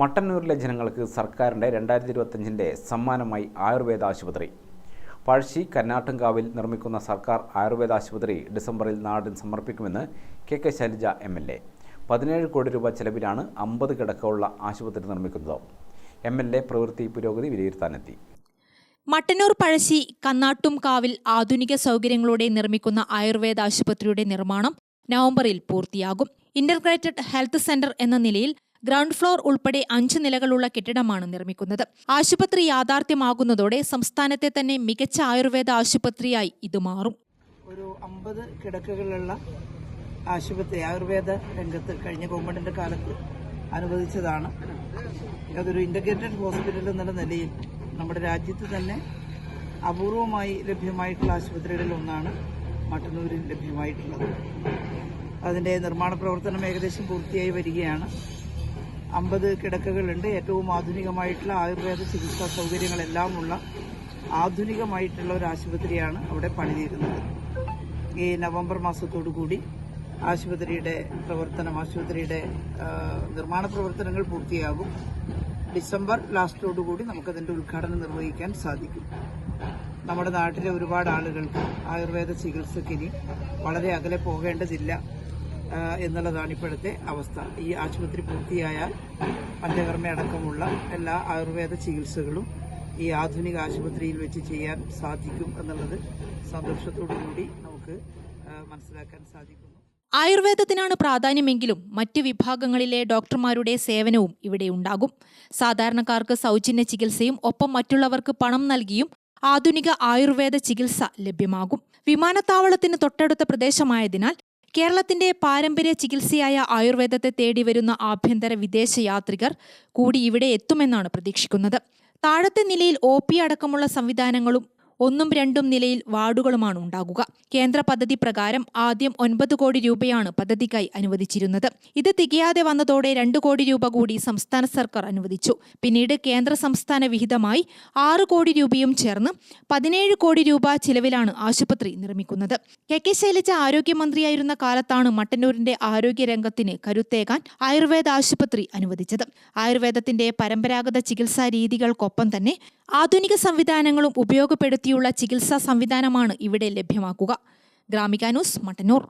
മട്ടന്നൂരിലെ ജനങ്ങൾക്ക് സർക്കാരിന്റെ രണ്ടായിരത്തി ഇരുപത്തഞ്ചിന്റെ സമ്മാനമായി ആയുർവേദ ആശുപത്രി. പഴശ്ശി കന്നാട്ടുംകാവിൽ നിർമ്മിക്കുന്ന സർക്കാർ ആയുർവേദ ആശുപത്രി ഡിസംബറിൽ നാടിന് സമർപ്പിക്കുമെന്ന് K K Shailaja M L A. പതിനേഴ് കോടി രൂപ ചെലവിലാണ് അമ്പത് കിടക്കമുള്ള ആശുപത്രി നിർമ്മിക്കുന്നത്. എം എൽ എ പ്രവൃത്തി പുരോഗതി വിലയിരുത്താനെത്തി. മട്ടന്നൂർ പഴശ്ശി കന്നാട്ടും കാവിൽ ആധുനിക സൗകര്യങ്ങളോടെ നിർമ്മിക്കുന്ന ആയുർവേദ ആശുപത്രിയുടെ നിർമ്മാണം നവംബറിൽ പൂർത്തിയാകും. ഇന്റർഗ്രേറ്റഡ് ഹെൽത്ത് സെന്റർ എന്ന നിലയിൽ ഗ്രൗണ്ട് ഫ്ലോർ ഉൾപ്പെടെ അഞ്ച് നിലകളുള്ള കെട്ടിടമാണ് നിർമ്മിക്കുന്നത്. ആശുപത്രി യാഥാർത്ഥ്യമാകുന്നതോടെ സംസ്ഥാനത്തെ തന്നെ മികച്ച ആയുർവേദ ആശുപത്രിയായി ഇത് മാറും. ഒരു അമ്പത് കിടക്കകളുള്ള ആശുപത്രി ആയുർവേദ രംഗത്ത് കഴിഞ്ഞ ഗവൺമെന്റിന്റെ കാലത്ത് അനുവദിച്ചതാണ്. അതൊരു ഇന്റഗ്രേറ്റഡ് ഹോസ്പിറ്റൽ എന്നുള്ള നിലയിൽ നമ്മുടെ രാജ്യത്ത് തന്നെ അപൂർവമായി ലഭ്യമായിട്ടുള്ള ആശുപത്രികളിൽ ഒന്നാണ് മട്ടന്നൂരിൽ ലഭ്യമായിട്ടുള്ളത്. അതിന്റെ നിർമ്മാണ പ്രവർത്തനം ഏകദേശം പൂർത്തിയായി വരികയാണ്. അമ്പത് കിടക്കകളുണ്ട്. ഏറ്റവും ആധുനികമായിട്ടുള്ള ആയുർവേദ ചികിത്സാ സൗകര്യങ്ങളെല്ലാം ഉള്ള ആധുനികമായിട്ടുള്ള ഒരു ആശുപത്രിയാണ് അവിടെ പണിതീരുന്നത് ഈ നവംബർ മാസത്തോടു കൂടി ആശുപത്രിയുടെ പ്രവർത്തനം ആശുപത്രിയുടെ നിർമ്മാണ പ്രവർത്തനങ്ങൾ പൂർത്തിയാകും. ഡിസംബർ ലാസ്റ്റോടുകൂടി നമുക്കതിന്റെ ഉദ്ഘാടനം നിർവഹിക്കാൻ സാധിക്കും. നമ്മുടെ നാട്ടിലെ ഒരുപാട് ആളുകൾക്ക് ആയുർവേദ ചികിത്സയ്ക്ക് ഇനി വളരെ അകലെ പോകേണ്ടതില്ല. എന്നുള്ളതാണ് ഇപ്പോഴത്തെ അവസ്ഥ. ഈ ആശുപത്രി പൂർത്തിയായാൽ പഞ്ചകർമ്മ അടക്കമുള്ള എല്ലാ ആയുർവേദ ചികിത്സകളും ഈ ആധുനിക ആശുപത്രിയിൽ വെച്ച് ചെയ്യാൻ സാധിക്കും എന്നുള്ളത് സന്തോഷത്തോടു കൂടി നമുക്ക് മനസ്സിലാക്കാൻ സാധിക്കുന്നു. ആയുർവേദത്തിനാണ് പ്രാധാന്യമെങ്കിലും മറ്റ് വിഭാഗങ്ങളിലെ ഡോക്ടർമാരുടെ സേവനവും ഇവിടെ ഉണ്ടാകും. സാധാരണക്കാർക്ക് സൗജന്യ ചികിത്സയും ഒപ്പം മറ്റുള്ളവർക്ക് പണം നൽകിയും ആധുനിക ആയുർവേദ ചികിത്സ ലഭ്യമാകും. വിമാനത്താവളത്തിന് തൊട്ടടുത്ത പ്രദേശമായതിനാൽ കേരളത്തിന്റെ പാരമ്പര്യ ചികിത്സയായ ആയുർവേദത്തെ തേടി വരുന്ന ആഭ്യന്തര വിദേശ യാത്രികർ കൂടി ഇവിടെ എത്തുമെന്നാണ് പ്രതീക്ഷിക്കുന്നത്. താഴത്തെ നിലയിൽ ഒ പി അടക്കമുള്ള സംവിധാനങ്ങളും ഒന്നും രണ്ടും നിലയിൽ വാർഡുകളുമാണ് ഉണ്ടാകുക. കേന്ദ്ര പദ്ധതി പ്രകാരം ആദ്യം ഒൻപത് കോടി രൂപയാണ് പദ്ധതിക്കായി അനുവദിച്ചിരുന്നത്. ഇത് തികയാതെ വന്നതോടെ രണ്ട് കോടി രൂപ കൂടി സംസ്ഥാന സർക്കാർ അനുവദിച്ചു. പിന്നീട് കേന്ദ്ര സംസ്ഥാന വിഹിതമായി ആറ് കോടി രൂപയും ചേർന്ന് പതിനേഴ് കോടി രൂപ ചിലവിലാണ് ആശുപത്രി നിർമ്മിക്കുന്നത്. കെ കെ ശൈലജ ആരോഗ്യമന്ത്രിയായിരുന്ന കാലത്താണ് മട്ടന്നൂരിന്റെ ആരോഗ്യരംഗത്തിന് കരുത്തേകാൻ ആയുർവേദ ആശുപത്രി അനുവദിച്ചത്. ആയുർവേദത്തിന്റെ പരമ്പരാഗത ചികിത്സാ രീതികൾക്കൊപ്പം തന്നെ ആധുനിക സംവിധാനങ്ങളും ഉപയോഗപ്പെടുത്തിയുള്ള ചികിത്സാ സംവിധാനമാണ് ഇവിടെ ലഭ്യമാക്കുക. ഗ്രാമിക ന്യൂസ് മട്ടന്നൂർ.